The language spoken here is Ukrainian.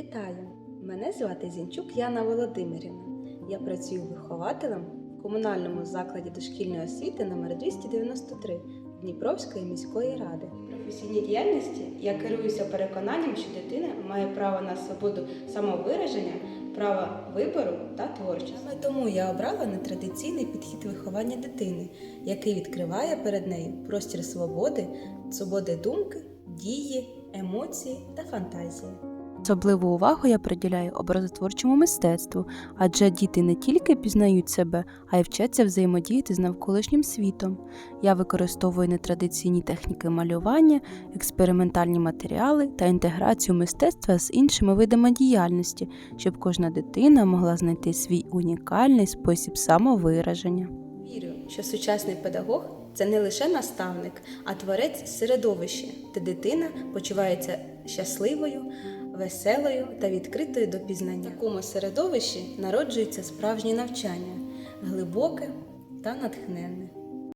Вітаю! Мене звати Зінчук Яна Володимирівна. Я працюю вихователем в комунальному закладі дошкільної освіти номер 293 Дніпровської міської ради. Професійній діяльності я керуюся переконанням, що дитина має право на свободу самовираження, право вибору та творчості. Саме тому я обрала нетрадиційний підхід виховання дитини, який відкриває перед нею простір свободи, свободи думки, дії, емоції та фантазії. Особливу увагу я приділяю образотворчому мистецтву, адже діти не тільки пізнають себе, а й вчаться взаємодіяти з навколишнім світом. Я використовую нетрадиційні техніки малювання, експериментальні матеріали та інтеграцію мистецтва з іншими видами діяльності, щоб кожна дитина могла знайти свій унікальний спосіб самовираження. Вірю, що сучасний педагог це не лише наставник, а творець середовища, де дитина почувається щасливою, веселою та відкритою до пізнання. В такому середовищі народжується справжнє навчання, глибоке та натхненне.